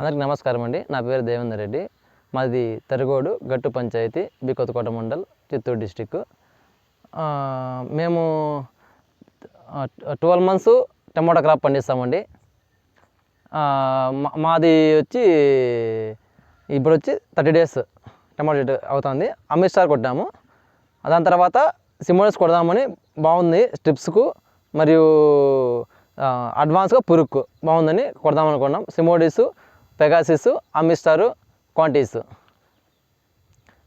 అందరికీ నమస్కారం అండి. నా పేరు దేవేందర్ రెడ్డి. మాది తరిగోడు గట్టు పంచాయతీ బి కొత్తకోట మండల్ చిత్తూరు డిస్టిక్ మేము ట్వెల్వ్ మంత్స్ టమోటా క్రాప్ పండిస్తామండి. మా- మాది వచ్చి ఇప్పుడు వచ్చి థర్టీ డేస్ టమాటో చెట్టు అవుతుంది. అమిత్ స్టార్ కొట్టాము. దాని తర్వాత సిమోడస్ కొడదామని బాగుంది స్ట్రిప్స్కు మరియు అడ్వాన్స్గా పురుక్కు బాగుందని కొడదాం అనుకున్నాం సిమోడిస్ పెగాసిస్ అమిస్టారు క్వాంటిస్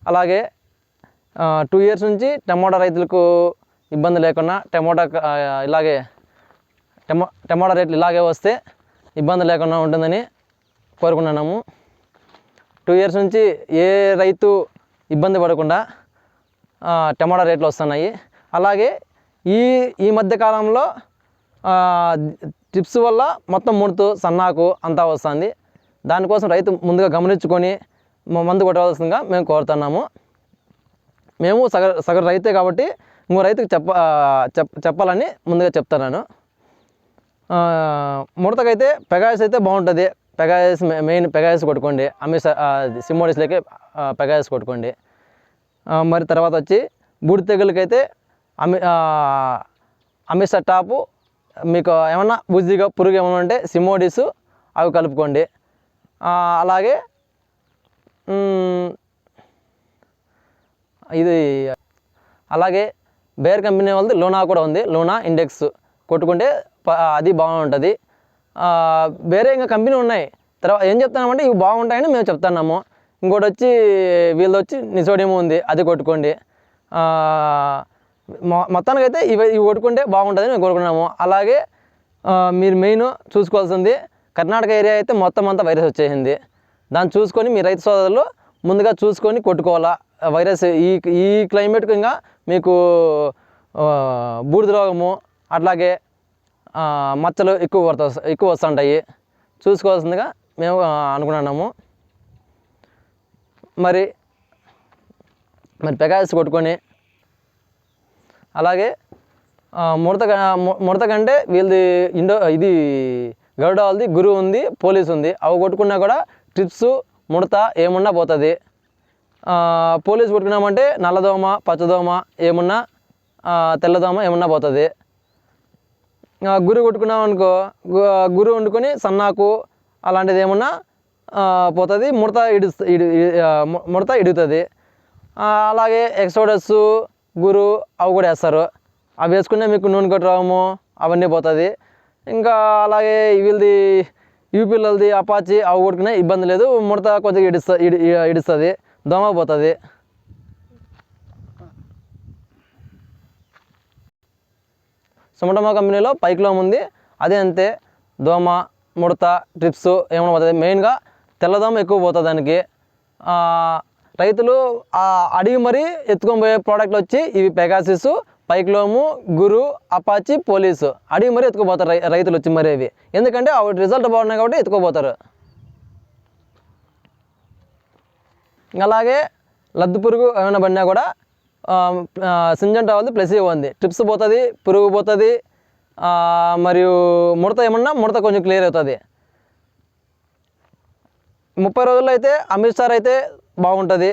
అలాగే టూ ఇయర్స్ నుంచి టమోటా రైతులకు ఇబ్బంది లేకుండా టమోటా ఇలాగే టమో టమోటా రేట్లు ఇలాగే వస్తే ఇబ్బంది లేకుండా ఉంటుందని కోరుకున్నాము టూ ఇయర్స్ నుంచి ఏ రైతు ఇబ్బంది పడకుండా టమోటా టమాటా రేట్లు వస్తున్నాయి. అలాగే ఈ ఈ మధ్య కాలంలో టిప్స్ వల్ల మొత్తం ముడుతూ సన్నాకు అంతా వస్తుంది. దానికోసం రైతు ముందుగా గమనించుకొని మందు కొట్టవలసిందిగా మేము కోరుతున్నాము. మేము సగ సగం రైతే కాబట్టి ఇంకో రైతుకు చెప్ప చెప్ చెప్పాలని ముందుగా చెప్తున్నాను. ముడతకైతే పెగాయస్ అయితే బాగుంటుంది. పెగాయస్ మె- మెయిన్ పెగాయస్ కొట్టుకోండి. అమిస సిమ్మోడిస్లోకి పెగాయస్ కొట్టుకోండి. మరి తర్వాత వచ్చి బూడి తెగులకైతే అమి అమిస టాపు మీకు ఏమన్నా బుజ్జిగా పురుగు ఏమైనా ఉంటే సిమోడిస్ అవి కలుపుకోండి. అలాగే ఇది అలాగే బేర్ కంపెనీ వాళ్ళది లూనా కూడా ఉంది. లూనా ఇండెక్స్ కొట్టుకుంటే అది బాగుంటుంది. వేరే ఇంకా కంపెనీ ఉన్నాయి. తర్వాత ఏం చెప్తున్నామంటే ఇవి బాగుంటాయని మేము చెప్తున్నాము. ఇంకోటి వచ్చి వీళ్ళు వచ్చి నిసోడియం ఉంది అది కొట్టుకోండి. మొత్తానికైతే ఇవి ఇవి కొట్టుకుంటే బాగుంటుందని మేము కోరుకున్నాము. అలాగే మీరు మెయిన్ చూసుకోవాల్సింది కర్ణాటక ఏరియా అయితే మొత్తం అంతా వైరస్ వచ్చేసింది. దాన్ని చూసుకొని మీ రైతు సోదరులు ముందుగా చూసుకొని కొట్టుకోవాలా? వైరస్ ఈ ఈ క్లైమేట్కి ఇంకా మీకు బూడిద రోగము అట్లాగే మచ్చలు ఎక్కువ పడతా ఎక్కువ వస్తుంటాయి. చూసుకోవాల్సిందిగా మేము అనుకున్నాము మరి మరి పెగాయస్ కొట్టుకొని అలాగే ముడత ముడత కంటే వీళ్ళది ఇండో ఇది గరుడ వాళ్ళది గురువు ఉంది పోలీస్ ఉంది అవి కొట్టుకున్నా కూడా ట్రిప్స్ ముడత ఏమున్నా పోతుంది. పోలీస్ కొట్టుకున్నామంటే నల్లదోమ పచ్చదోమ ఏమున్నా తెల్లదోమ ఏమున్నా పోతుంది. గురు కొట్టుకున్నాం అనుకో గు- వండుకొని సన్నాకు అలాంటిది ఏమన్నా పోతుంది. ముడత ఇడు ముడత ఇడుగుతుంది అలాగే ఎక్సోడస్ గురు అవి కూడా వేస్తారు. అవి వేసుకునే మీకు నూనె కొట్టరాము అవన్నీ పోతుంది. ఇంకా అలాగే వీళ్ళది యూపీలది అపాచి అవి కొట్టుకునే ఇబ్బంది లేదు. ముడత కొద్దిగా ఇడుస్తా ఇడి ఇడుస్తుంది. దోమ పోతుంది. సుమటమా కంపెనీలో పైక్లోమ్ ఉంది. అదే అంతే. దోమ ముడత ట్రిప్స్ ఏమైనా పోతుంది. మెయిన్గా తెల్లదోమ ఎక్కువ పోతుంది దానికి. రైతులు అడిగి మరీ ఎత్తుకొని పోయే ప్రోడక్ట్లు వచ్చి ఇవి పెగాసిస్ పైక్లోము గురు అపాచి పోలీసు. అడిగి మరీ ఎత్తుకుపోతారు రై రైతులు వచ్చి మరీ అవి. ఎందుకంటే వాటి రిజల్ట్ బాగున్నాయి కాబట్టి ఎత్తుకుపోతారు. అలాగే లద్దు పురుగు ఏమైనా పడినా కూడా సింజంటా వాళ్ళది ప్లస్ ఉంది. ట్రిప్స్ పోతుంది పురుగు పోతుంది మరియు ముడత ఏమన్నా ముడత కొంచెం క్లియర్ అవుతుంది. ముప్పై రోజుల్లో అయితే అమిత్ స్టార్ అయితే బాగుంటుంది.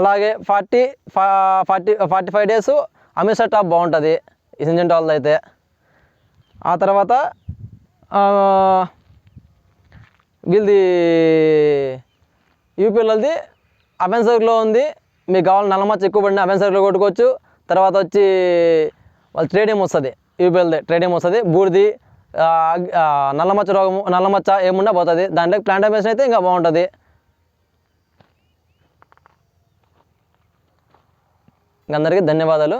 అలాగే forty forty forty five days Amit top బాగుంటుంది ఈ వాళ్ళది అయితే. ఆ తర్వాత వీళ్ళది యూపీఎల్ది అఫెన్సర్లో ఉంది. మీకు కావాలి నల్లమచ్చ ఎక్కువ పడిన అఫెన్సర్లో కొట్టుకోవచ్చు. తర్వాత వచ్చి వాళ్ళ ట్రేడియం వస్తుంది? యూపీఎల్ది ట్రేడియం వస్తుంది? బూడిది నల్లమచ్చ రోగము నల్లమచ్చ ఏమున్నా పోతుంది. దాంట్లో ప్లాంటమేషన్ అయితే ఇంకా బాగుంటుంది. అందరికీ ధన్యవాదాలు.